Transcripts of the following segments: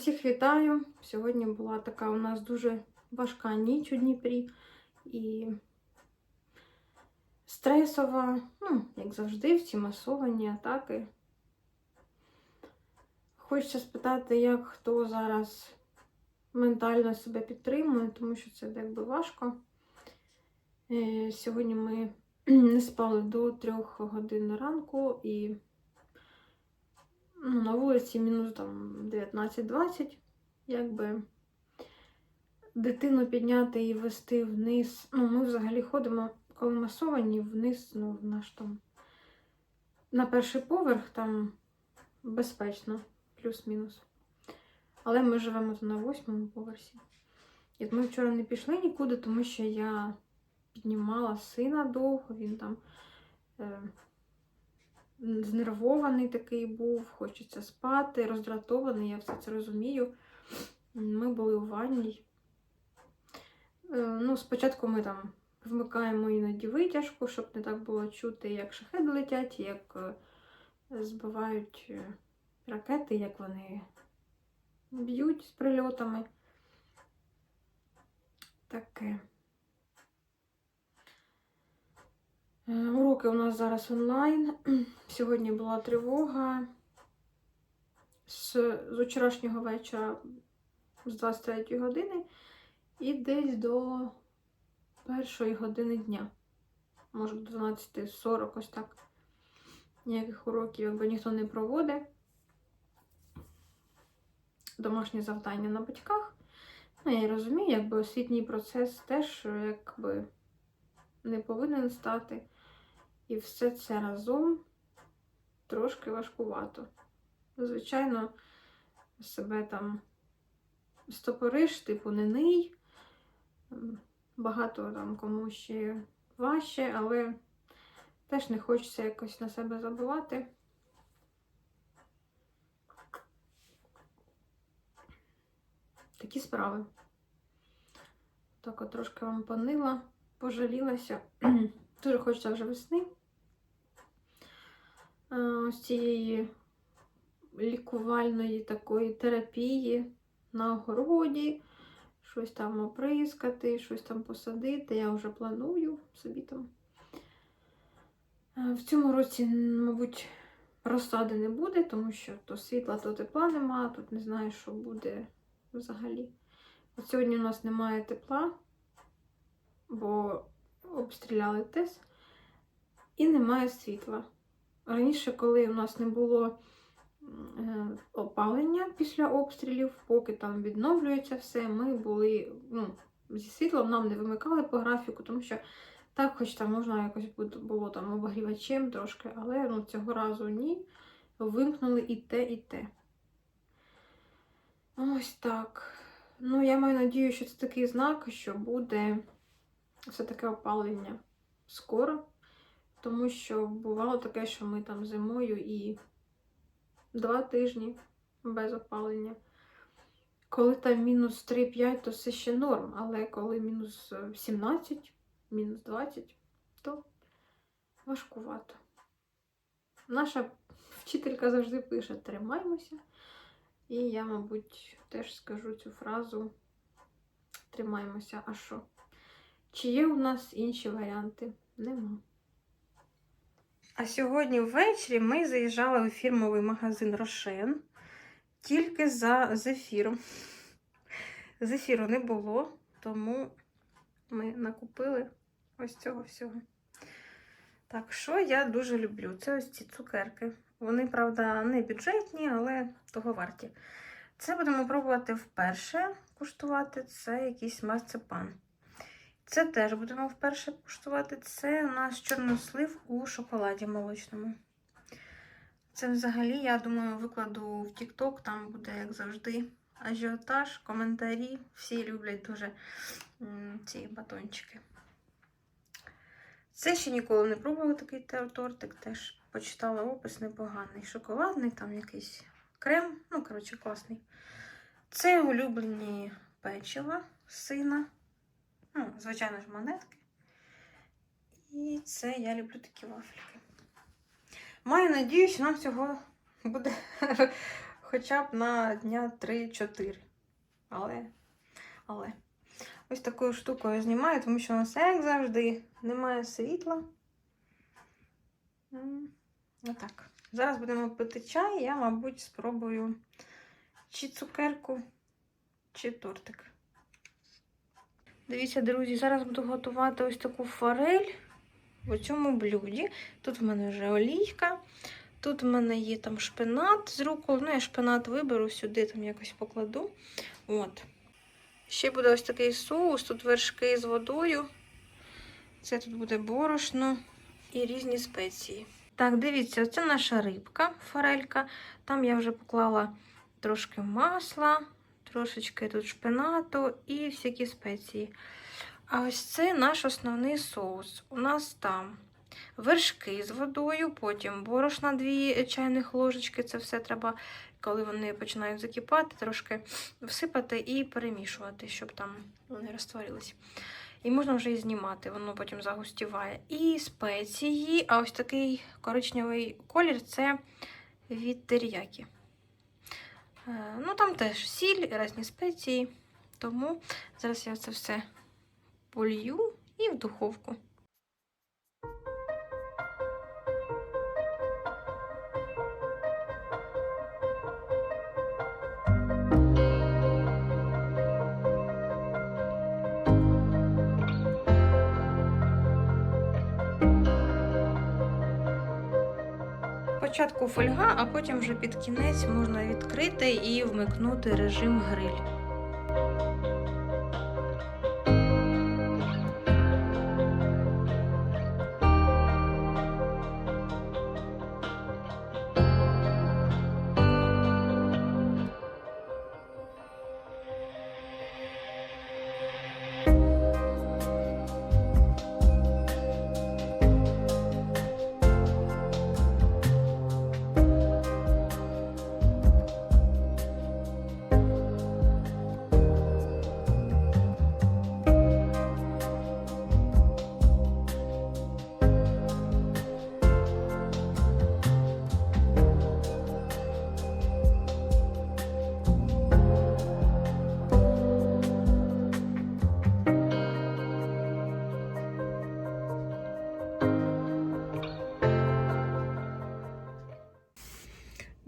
Всіх вітаю! Сьогодні була така у нас дуже важка ніч у Дніпрі і стресова, ну, як завжди, в ці масовані атаки. Хочеться спитати, як хто зараз ментально себе підтримує, тому що це якби важко. Е, Сьогодні ми не спали до трьох годин ранку і ну, на вулиці мінус там 19-20, якби дитину підняти і вести вниз. Ну, ми взагалі ходимо, коли масовані, вниз, ну, в наш там на перший поверх там безпечно, плюс-мінус. Але ми живемо на восьмому поверсі. І ми вчора не пішли нікуди, тому що я піднімала сина довго, він там. Е, знервований такий був, хочеться спати, роздратований, я все це розумію. Ми були у ванній. Е, Ну, спочатку ми там вмикаємо іноді витяжку, щоб не так було чути, як шахеди летять, як е, збивають е, ракети, як вони б'ють з прильотами. Таке. Е, Уроки у нас зараз онлайн. Сьогодні була тривога з, з вчорашнього вечора з 23 години і десь до першої години дня. Може, до 12.40, ось так. Ніяких уроків, якби ніхто не проводить. Домашнє завдання на батьках. Ну, я розумію, якби освітній процес теж якби не повинен стати. І все це разом трошки важкувато. Звичайно, себе там стопориш, типу не ний. Багато там кому ще важче, але теж не хочеться якось на себе забувати. Такі справи. Так от трошки вам понила, пожалілася. Дуже хочеться вже весни. Ось цієї лікувальної такої терапії на огороді, щось там оприскати, щось там посадити. Я вже планую собі там. В цьому році, мабуть, розсади не буде, тому що то світла, то тепла нема, тут не знаю, що буде взагалі. От сьогодні у нас немає тепла, бо обстріляли ТЕС, і немає світла. Раніше, коли у нас не було е, опалення після обстрілів, поки там відновлюється все, ми були ну, зі світлом нам не вимикали по графіку, тому що так, хоч там можна якось було там обогрівачем трошки, але ну, цього разу ні. Вимкнули і те, і те. Ось так. Ну, я маю надію, що це такий знак, що буде все таке опалення скоро. Тому що бувало таке, що ми там зимою і два тижні без опалення. Коли там мінус 3-5, то це ще норм, але коли мінус 17, мінус 20, то важкувато. Наша вчителька завжди пише тримаймося. І я, мабуть, теж скажу цю фразу тримаймося. А що? Чи є у нас інші варіанти? Нема. А сьогодні ввечері ми заїжджали у фірмовий магазин Рошен тільки за зефіром. Зефіру не було, тому ми накупили ось цього всього. Так, що я дуже люблю? Це ось ці цукерки. Вони, правда, не бюджетні, але того варті. Це будемо пробувати вперше куштувати. Це якийсь марципан. Це теж будемо вперше куштувати. Це у нас чорнослив у шоколаді молочному. Це взагалі, я думаю, викладу в TikTok, там буде, як завжди, ажіотаж, коментарі. Всі люблять дуже ці батончики. Це ще ніколи не пробувала такий тор- тортик, теж почитала опис непоганий. Шоколадний, там якийсь крем, ну, коротше, класний. Це улюблені печива сина. Ну, звичайно ж, монетки. І це я люблю такі вафельки. Маю надію, що нам цього буде хоча б на дня 3-4. Але, але. Ось такою штукою знімаю, тому що у нас, як завжди, немає світла. Отак. Зараз будемо пити чай, я, мабуть, спробую чи цукерку, чи тортик. Дивіться, друзі, зараз буду готувати ось таку форель в цьому блюді. Тут в мене вже олійка. Тут в мене є там шпинат з рукол. Ну, я шпинат виберу сюди, там якось покладу. От. Ще буде ось такий соус, тут вершки з водою. Це тут буде борошно і різні спеції. Так, дивіться, це наша рибка, форелька. Там я вже поклала трошки масла, трошечки тут шпинату і всякі спеції. А ось це наш основний соус. У нас там вершки з водою, потім борошна 2 чайних ложечки. Це все треба, коли вони починають закипати, трошки всипати і перемішувати, щоб там вони розтворились. І можна вже і знімати, воно потім загустіває. І спеції, а ось такий коричневий колір це від теріякі. Е, Ну, там теж сіль, різні спеції. Тому зараз я це все полью і в духовку. Спочатку фольга, а потім вже під кінець можна відкрити і вмикнути режим гриль.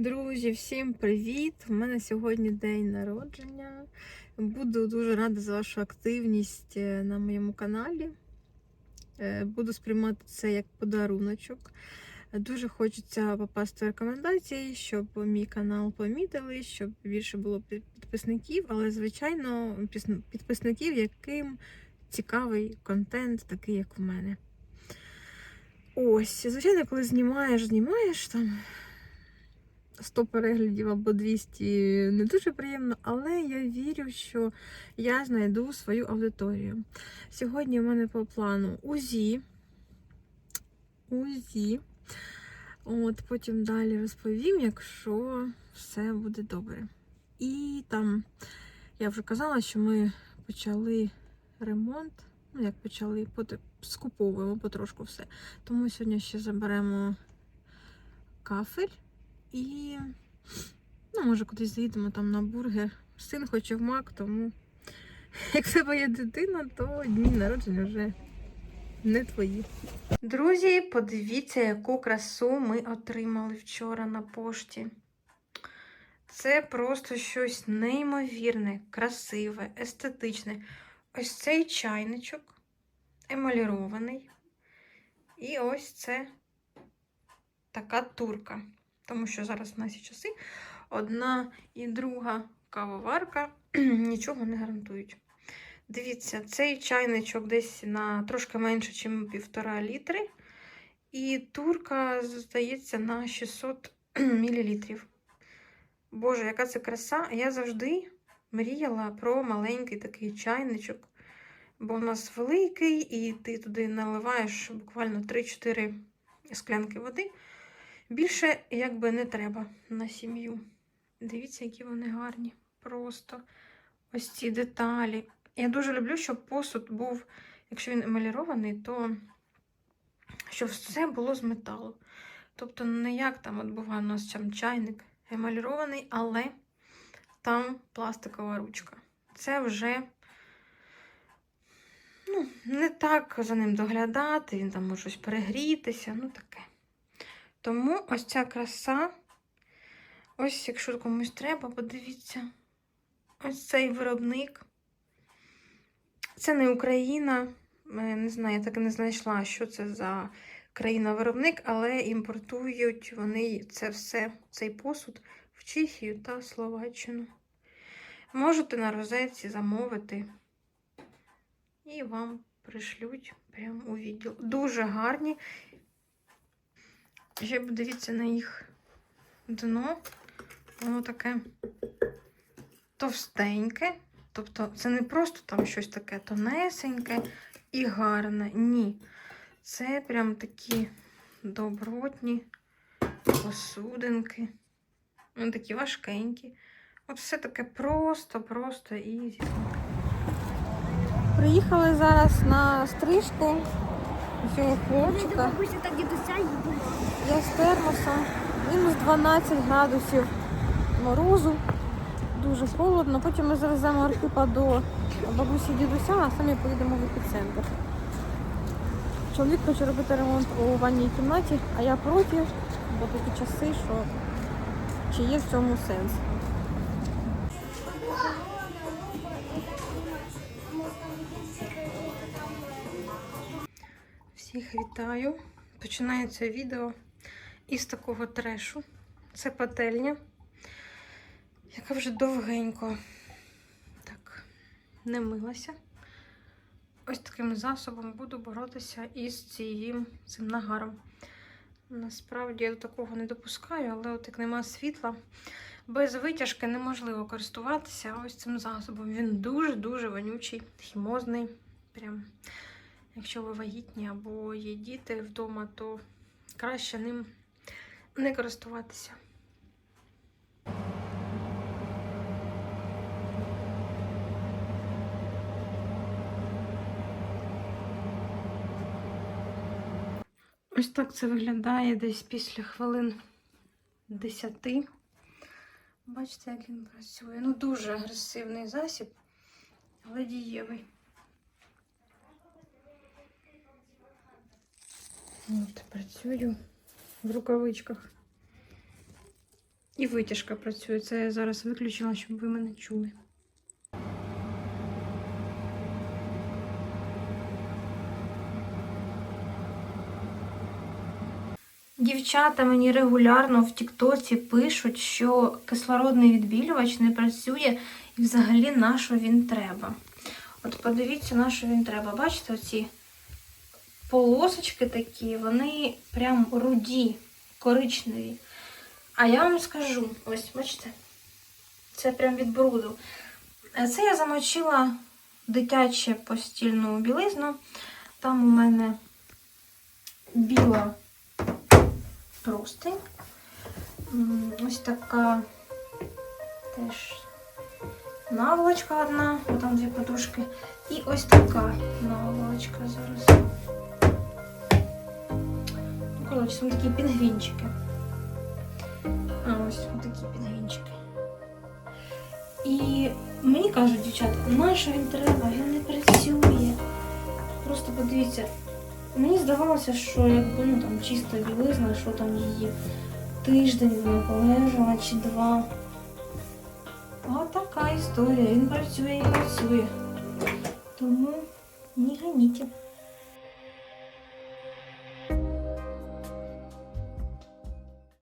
Друзі, всім привіт! У мене сьогодні день народження. Буду дуже рада за вашу активність е, на моєму каналі. Е, Буду сприймати це як подаруночок. Дуже хочеться попасти в рекомендації, щоб мій канал помітили, щоб більше було підписників, але, звичайно, підписників, яким цікавий контент, такий, як в мене. Ось, звичайно, коли знімаєш, знімаєш там 100 переглядів або 200 не дуже приємно, але я вірю, що я знайду свою аудиторію. Сьогодні в мене по плану УЗІ. УЗІ. От, потім далі розповім, якщо все буде добре. І там я вже казала, що ми почали ремонт. Ну, як почали, скуповуємо потрошку все. Тому сьогодні ще заберемо кафель. І, ну, може, кудись заїдемо там на бургер. Син хоче в мак, тому як тебе є дитина, то дні народження вже не твої. Друзі, подивіться, яку красу ми отримали вчора на пошті. Це просто щось неймовірне, красиве, естетичне. Ось цей чайничок емалірований. І ось це така турка тому що зараз в наші часи одна і друга кавоварка нічого не гарантують. Дивіться, цей чайничок десь на трошки менше, ніж півтора літри. І турка, здається, на 600 мл. Боже, яка це краса! Я завжди мріяла про маленький такий чайничок. Бо у нас великий, і ти туди наливаєш буквально 3-4 склянки води. Більше якби не треба на сім'ю. Дивіться, які вони гарні. Просто ось ці деталі. Я дуже люблю, щоб посуд був, якщо він емалірований, то щоб все було з металу. Тобто, не як там от буває у нас там чайник емалірований, але там пластикова ручка. Це вже ну, не так за ним доглядати, він там може щось перегрітися, ну таке. Тому ось ця краса, ось якщо комусь треба, подивіться, ось цей виробник. Це не Україна. Е, Не знаю, я так і не знайшла, що це за країна-виробник, але імпортують вони це все, цей посуд в Чехію та Словаччину. Можете на розетці замовити і вам пришлють прямо у відділ. Дуже гарні. Ще подивіться на їх дно. Воно таке товстеньке. Тобто це не просто там щось таке тонесеньке і гарне. Ні. Це прям такі добротні посудинки. Вони такі важкенькі. От все таке просто, просто і Приїхали зараз на стрижку цього хлопчика. Я з термосом. Мінус 12 градусів морозу. Дуже холодно. Потім ми завеземо Архипа до бабусі дідуся, а самі поїдемо в епіцентр. Чоловік хоче робити ремонт у ванній кімнаті, а я проти, бо такі часи, що чи є в цьому сенс. Вітаю. Починається відео із такого трешу. Це пательня, яка вже довгенько так не милася. Ось таким засобом буду боротися із цим, цим нагаром. Насправді я до такого не допускаю, але от як нема світла, без витяжки неможливо користуватися ось цим засобом. Він дуже-дуже вонючий, хімозний. Прям. Якщо ви вагітні або є діти вдома, то краще ним не користуватися. Ось так це виглядає десь після хвилин 10. Бачите, як він працює. Ну, дуже агресивний засіб, але дієвий. От, працюю в рукавичках. І витяжка працює. Це я зараз виключила, щоб ви мене чули. Дівчата мені регулярно в Тіктоці пишуть, що кислородний відбілювач не працює і взагалі на що він треба. От подивіться, на що він треба. Бачите, оці полосочки такі, вони прям руді, коричневі. А я вам скажу, ось, бачите, це прям від бруду. Е, Це я замочила дитяче постільну білизну. Там у мене біла простинь. Ось така теж наволочка одна, там дві подушки. І ось така наволочка зараз. Ну, коротше, там такі пінгвінчики. А ось такі пінгвінчики. І мені кажуть, дівчата, на що він треба? Він не працює. Просто подивіться. Мені здавалося, що якби ну там чиста білизна, що там її тиждень вона полежала чи два. А така історія. Він працює і працює. Тому не ганіть.